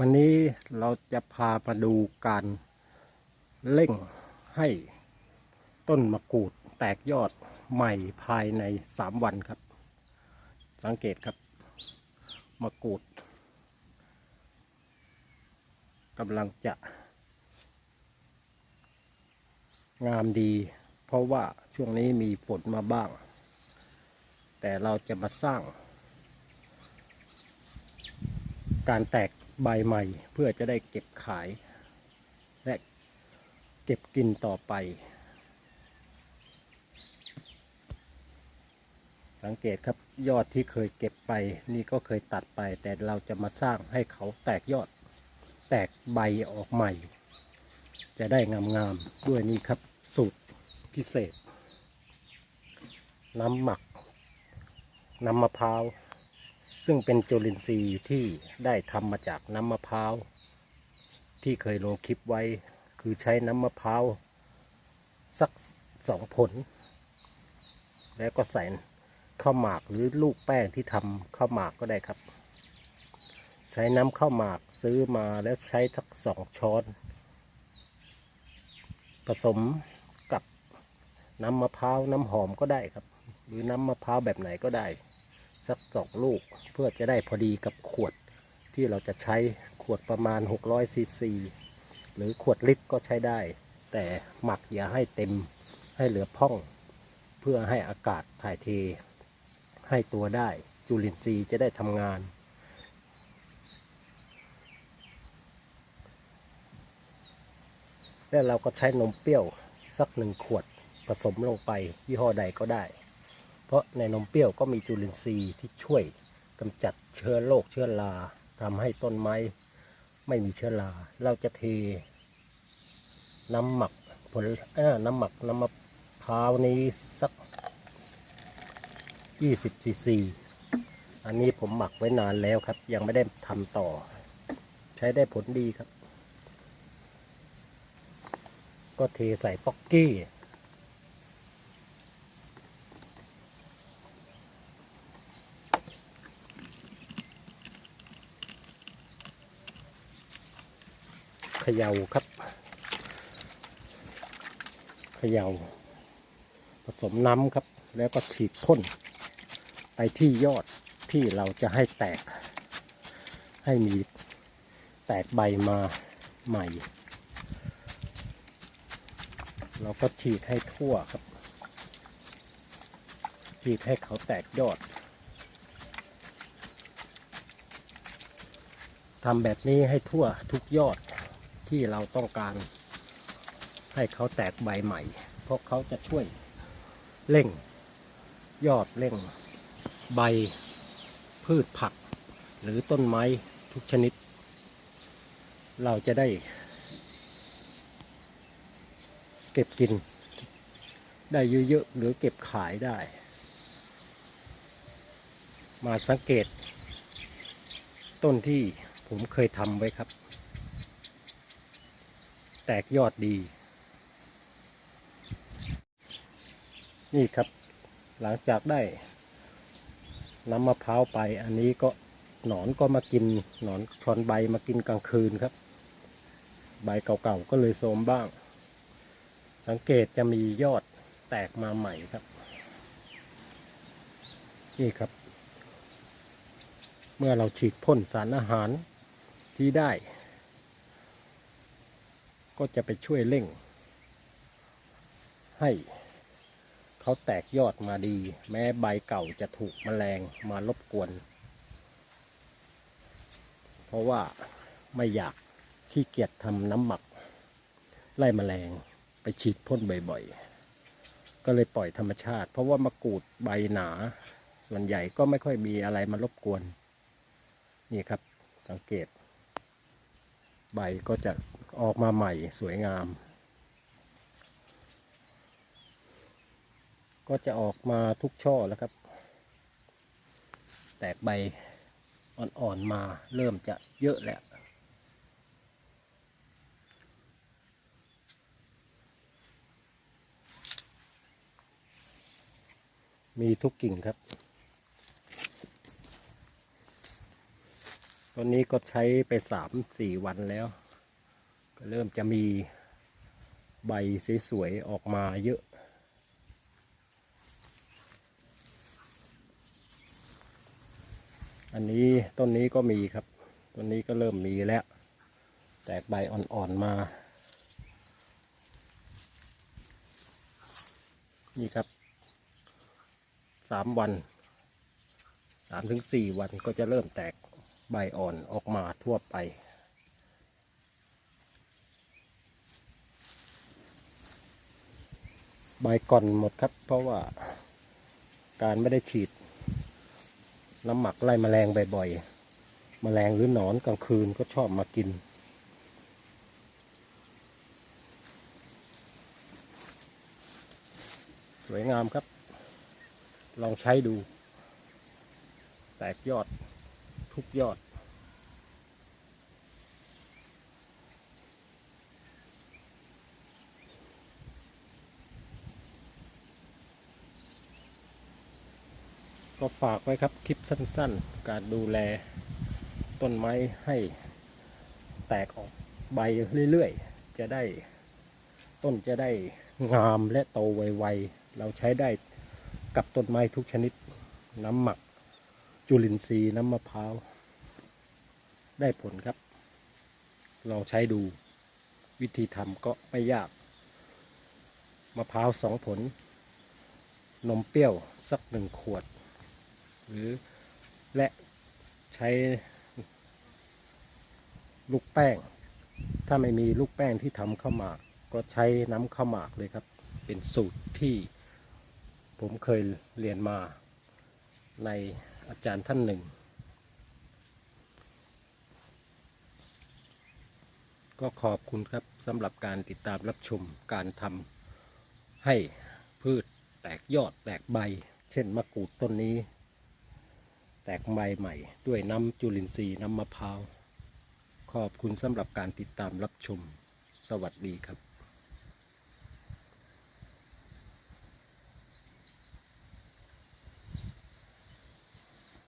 วันนี้เราจะพามาดูการเร่งให้ต้นมะกรูดแตกยอดใหม่ภายในสามวันครับ สังเกตครับมะกรูดกำลังจะ งามดี เพราะว่าช่วงนี้มีฝนมาบ้าง แต่เราจะมาสร้าง การแตก ใบใหม่เพื่อจะได้เก็บขาย และเก็บกินต่อไป สังเกตครับยอดที่เคยเก็บไป นี่ก็เคยตัดไป แต่เราจะมาสร้างให้เขาแตกยอด แตกใบออกใหม่ จะได้งามๆด้วยนี่ครับสูตรพิเศษ น้ำหมัก น้ำมะพร้าว ซึ่งเป็นจุลินทรีย์ที่ได้ทำมาจากน้ำมะพร้าว ที่เคยลงคลิปไว้ คือใช้น้ำมะพร้าวสักสองผล แล้วก็ใส่ข้าวหมากหรือลูกแป้งที่ทำข้าวหมากก็ได้ครับ ใช้น้ำข้าวหมากซื้อมาแล้วใช้สักสองช้อน ผสมกับน้ำมะพร้าวน้ำหอมก็ได้ครับ หรือน้ำมะพร้าวแบบไหนก็ได้ สักสองลูก เพื่อจะได้พอดีกับขวดที่เราจะใช้ขวดประมาณ 600ซีซีหรือขวดลิตรก็ใช้ได้ แต่หมักอย่าให้เต็มให้เหลือพ่อง เพื่อให้อากาศถ่ายเท ให้ตัวได้จุลินทรีย์จะได้ทำงานแล้วเราก็ใช้นมเปรี้ยวสักหนึ่งขวดผสมลงไปยี่ห้อใดก็ได้ เพราะในนมเปรี้ยวก็มีจุลินทรีย์ที่ช่วยกำจัดเชื้อโรคเชื้อราทำให้ต้นไม้ไม่มีเชื้อรา เราจะเทน้ำหมักผลน้ำหมักน้ำมะพร้าวนี้สัก 20ซีซีอันนี้ผมหมักไว้นานแล้วครับ ยังไม่ได้ทำต่อ ใช้ได้ผลดีครับ ก็เทใส่ป๊อกกี้ เขย่าครับเขย่าผสมน้ำครับ แล้วก็ฉีดพ่นไปที่ยอดที่เราจะให้แตก ให้มีแตกใบมาใหม่ เราก็ฉีดให้ทั่วครับ ฉีดให้เขาแตกยอดทำแบบนี้ให้ทั่วทุกยอด ที่เราต้องการ ให้เขาแตกใบใหม่ เพราะเขาจะช่วยเร่ง ยอดเร่ง ใบพืชผัก หรือต้นไม้ทุกชนิด เราจะได้ เก็บกิน ได้เยอะๆหรือเก็บขายได้ มาสังเกต ต้นที่ผมเคยทำไว้ครับ แตกยอดดี นี่ครับ หลังจากได้น้ำมะพร้าวไป อันนี้ก็หนอนก็มากินหนอนชอนใบมากินกลางคืนครับ ใบเก่าๆก็เลยโทรมบ้าง สังเกตจะมียอดแตกมาใหม่ครับ นี่ครับ เมื่อเราฉีดพ่นสารอาหารที่ได้ ก็จะไปช่วยเร่ง ให้เขาแตกยอดมาดี แม้ใบเก่าจะถูกแมลงมารบกวน เพราะว่าไม่อยากขี้เกียจทำน้ำหมัก ไล่แมลงไปฉีดพ่นบ่อยๆ ก็เลยปล่อยธรรมชาติ เพราะว่ามะกรูดใบหนา ส่วนใหญ่ก็ไม่ค่อยมีอะไรมารบกวน นี่ครับสังเกต ใบก็จะ ออกมาใหม่สวยงาม ก็จะออกมาทุกช่อแล้วครับ แตกใบอ่อนๆมาเริ่มจะเยอะแล้วมีทุกกิ่งครับต้นนี้ก็ใช้ไปสามสี่วันแล้ว ก็เริ่มจะมีใบสวยๆออกมาเยอะอันนี้ต้นนี้ก็มีครับ ต้นนี้ก็เริ่มมีแล้ว แตกใบอ่อนๆมา นี่ครับสามวันสามถึงสี่วันก็จะเริ่มแตกใบอ่อนออกมาทั่วไป ใบก่อนหมดครับ เพราะว่าการไม่ได้ฉีด น้ำหมักไล่แมลงบ่อยๆแมลงหรือหนอนกลางคืนก็ชอบมากิน สวยงามครับ ลองใช้ดู แตกยอดทุกยอด ก็ฝากไว้ครับคลิปสั้นๆ การดูแลต้นไม้ให้แตกออกใบเรื่อยๆ จะได้ต้นจะได้งามและโตไวๆ เราใช้ได้กับต้นไม้ทุกชนิด น้ำหมัก จุลินทรีย์น้ำมะพร้าว ได้ผลครับ ลองใช้ดูวิธีทำก็ไม่ยาก มะพร้าวสองผล นมเปรี้ยวสักหนึ่งขวด หรือและใช้ลูกแป้ง ถ้าไม่มีลูกแป้งที่ทำข้าวหมาก ก็ใช้น้ำข้าวหมากเลยครับ เป็นสูตรที่ผมเคยเรียนมาในอาจารย์ท่านหนึ่ง ก็ขอบคุณครับสำหรับการติดตามรับชมการทำให้พืชแตกยอดแตกใบ เช่นมะกรูดต้นนี้ แตกใบใหม่ ด้วยน้ำจุลินทรีย์น้ำมะพร้าว ขอบคุณสำหรับการติดตามรับชม สวัสดีครับ